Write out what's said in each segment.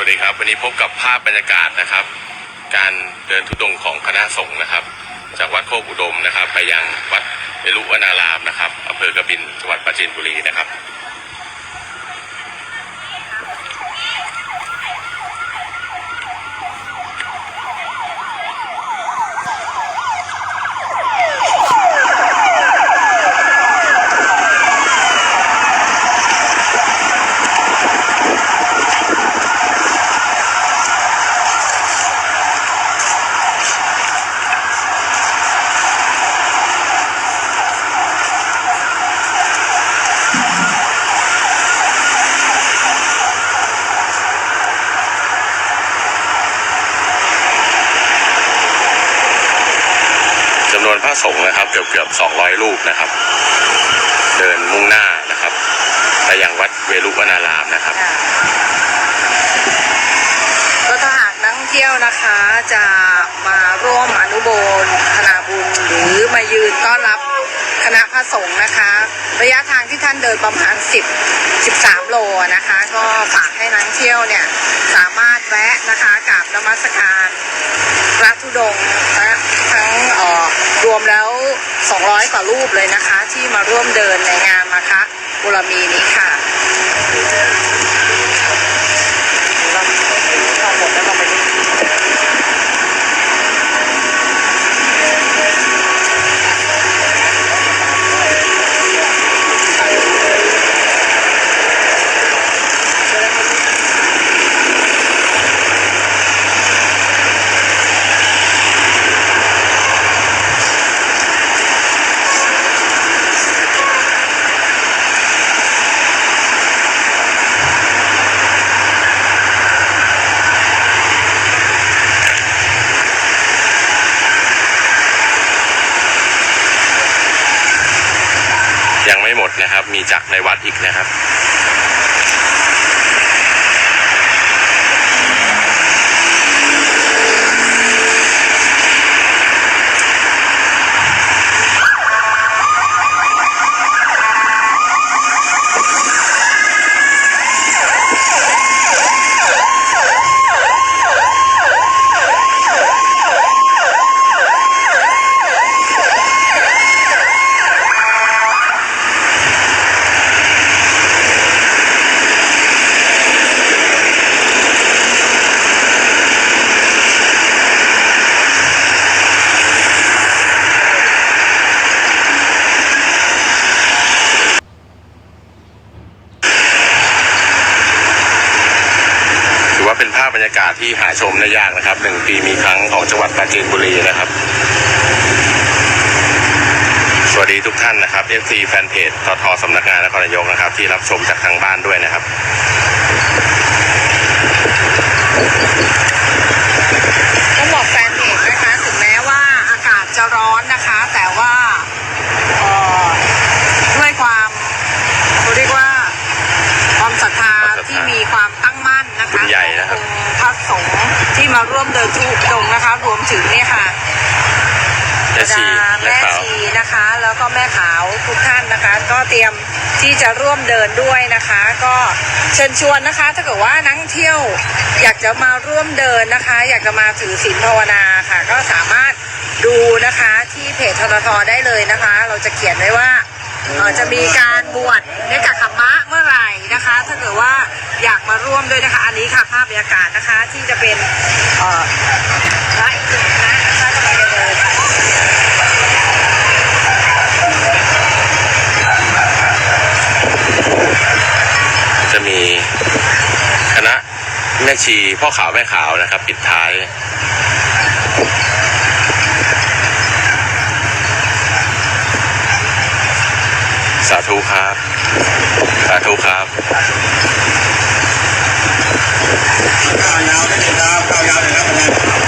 วัสดีครับ วันนี้พบกับภาพบรรยากาศนะครับ การเดินทุดงค์ของคณะสงฆ์นะครับ จากวัดโคกอุดมนะครับ ไปยังวัดเวรุวนารามนะครับอำเภอกระบินจังหวัดปราจีนบุรีนะครับ วนพระสงฆ์นะครับ เกือบเกือบ200รูปนะครับ เดินมุ่งหน้านะครับไปยังวัดเวรุวนารามนะครับ ก็ถ้าหากนักท่องเที่ยวนะคะจะมาร่วมอนุโมทนาบุญหรือมายืนต้อนรับคณะพระสงฆ์นะคะ ระยะทางที่ท่านเดินประมาณ 10 13 โลนะคะ ก็ฝากให้นักเที่ยวเนี่ยสามารถแวะนะคะกราบนมัสการพระธุดงค์นะทั้งเอ่อรวมแล้ว 200 กว่ารูปเลยนะคะ ที่มาร่วมเดินในงานมาคะบุรมีนี้ค่ะ เราเราหมดแล้วเราไปดูยังไม่หมดนะครับ มีจากในะครับ ถือว่าเป็นภาที่หาชมได้ยากนะครับหนึ่งปีมีครั้งของจังหวัดปราจีนบุรีนะครับ สวัสดีทุกท่านนะครับ FC แฟนเพจททสำนักงานนครนายกนะครับ ที่รับชมจากทางบ้านด้วยนะครับ ต้องบอกแฟนเพจนะคะ ถึงแม้ว่าอากาศจะร้อนนะคะ แต่ว่าเอ่อด้วยความเขาเรียกว่า ความศรัทธา ความศรัทธา ที่มีความตั้งมั่นนะคะ บุญใหญ่นะครับ ของพระสงฆ์ที่มาร่วมเดินทุดงค์นะคะ รวม ถึงเนี่ยค่ะแม่ชีแม่แม่ขาวชีนะคะ แล้วก็แม่ขาวทุกท่านนะคะ ก็เตรียมที่จะร่วมเดินด้วยนะคะ ก็เชิญชวนนะคะ ถ้าเกิดว่านักท่องเที่ยวอยากจะมาร่วมเดินนะคะ อยากจะมาถือศีลภาวนาค่ะ ก็สามารถดูนะคะที่เพจทททได้เลยนะคะ เราจะเขียนไว้ว่าเอ่อจะมีการบวชเนกขมมะเมื่อไหร่นะคะ ถ้าเกิดว่าอยากมาร่วมด้วยนะคะ อันนี้ค่ะภาพบรรยากาศนะคะที่จะเป็น จะมีคณะแม่ชีพ่อขาวแม่ขาวนะครับ ปิดท้ายสาธุครับ สาธุครับข้าวยาวได้เลยครับข้าวยาวเลยครับ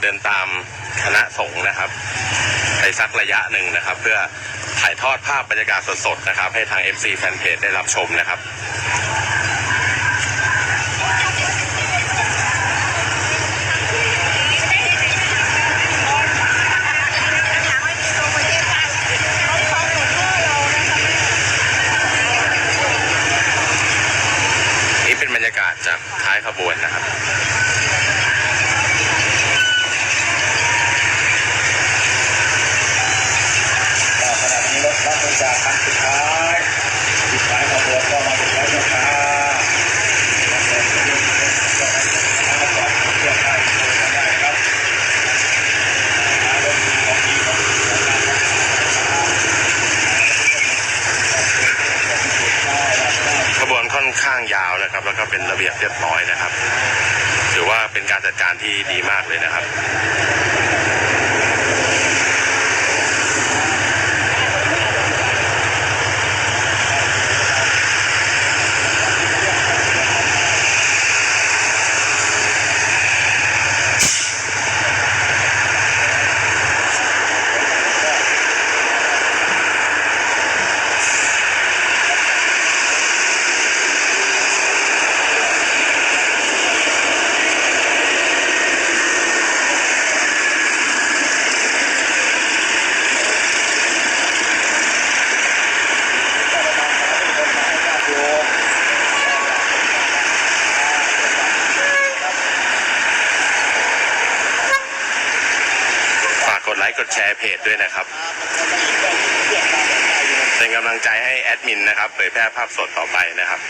เดินตามคณะสงฆ์นะครับไปสักระยะหนึ่งนะครับ เพื่อถ่ายทอดภาพบรรยากาศสดๆนะครับ ให้ทาง FC แฟนเพจได้รับชมนะครับ นี่เป็นบรรยากาศจากท้ายขบวนนะครับ ก็ขณะนี้รถรับบริจาคครั้งสุดท้ายสุดท้ายขบวนก็มาถึงแล้วนะคะก่อนเที่ยวได้ได้ครับ ขบวนค่อนข้างยาวนะครับ แล้วก็ เป็นระเบียบเรียบร้อยนะครับถือว่าเป็นการจัดการที่ดีมากเลยนะครับ ไลค์กดแชร์เพจด้วยนะครับ เป็นกำลังใจให้แอดมินนะครับ เผยแพร่ภาพสดต่อไปนะครับ